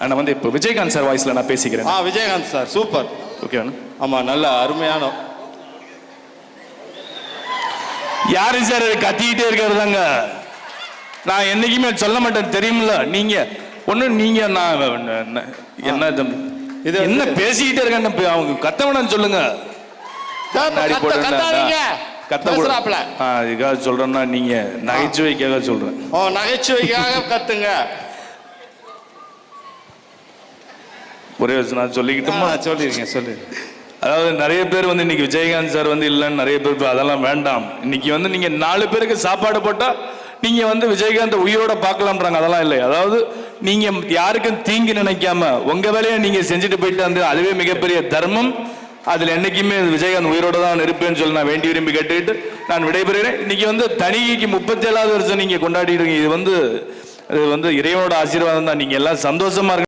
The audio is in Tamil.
நான் வந்து இப்போ விஜயகாந்த் சார் வாய்ஸ்ல நான் பேசிக்கிறேன். ஆ விஜயகாந்த் சார் சூப்பர். ஓகேவா ஆமா நல்ல அருமையான யாரு சார் கத்திக்கிட்டே இருக்கிறதாங்க? நான் என்னைக்குமே சொல்ல மாட்டேன் தெரியுமில்ல? நீங்க ஒண்ணு நீங்க நான் என்ன- தம்பி இது என்ன பேசிக்கிட்டே இருக்கேன் அவங்க கத்தவனு சொல்லுங்க. கண்ணாடி கத்த- போட்டு கத்தாதீங்க. கத்த பேசுறாப்புல. ஆ இதுக்காக சொல்றேன்னா நீங்க நகைச்சுவைக்காக சொல்றேன். ஓ நகைச்சுவைக்காக கத்துங்க. ஒரே நான் சொல்லிக்கிட்டுமா? ஆ, சொல்லிருங்க சொல்லு அதாவது நிறைய பேர் வந்து இன்னைக்கு விஜயகாந்த் சார் வந்து இல்லைன்னு நிறைய பேர் அதெல்லாம் வேண்டாம். இன்னைக்கு வந்து நீங்க நாலு பேருக்கு சாப்பாடு போட்டா நீங்க வந்து விஜயகாந்த் உயிரோட பார்க்கலாம்ன்றாங்க. அதெல்லாம் இல்லை. அதாவது நீங்க யாருக்கும் தீங்கு நினைக்காம உங்க வேலையை நீங்க செஞ்சுட்டு போயிட்டு வந்து அதுவே மிகப்பெரிய தர்மம். அதுல என்னைக்குமே விஜயகாந்த் உயிரோட தான் இருப்பேன்னு சொல்லி நான் வேண்டி விரும்பி கேட்டுக்கிட்டு நான் விடைபெறுகிறேன். இன்னைக்கு வந்து தனிகைக்கு முப்பத்தி ஏழாவது வருஷம் நீங்க கொண்டாடிட்டு இருக்கீங்க. இது வந்து இது வந்து இறைவனோட ஆசீர்வாதம் தான். நீங்க எல்லாம் சந்தோஷமா இருக்க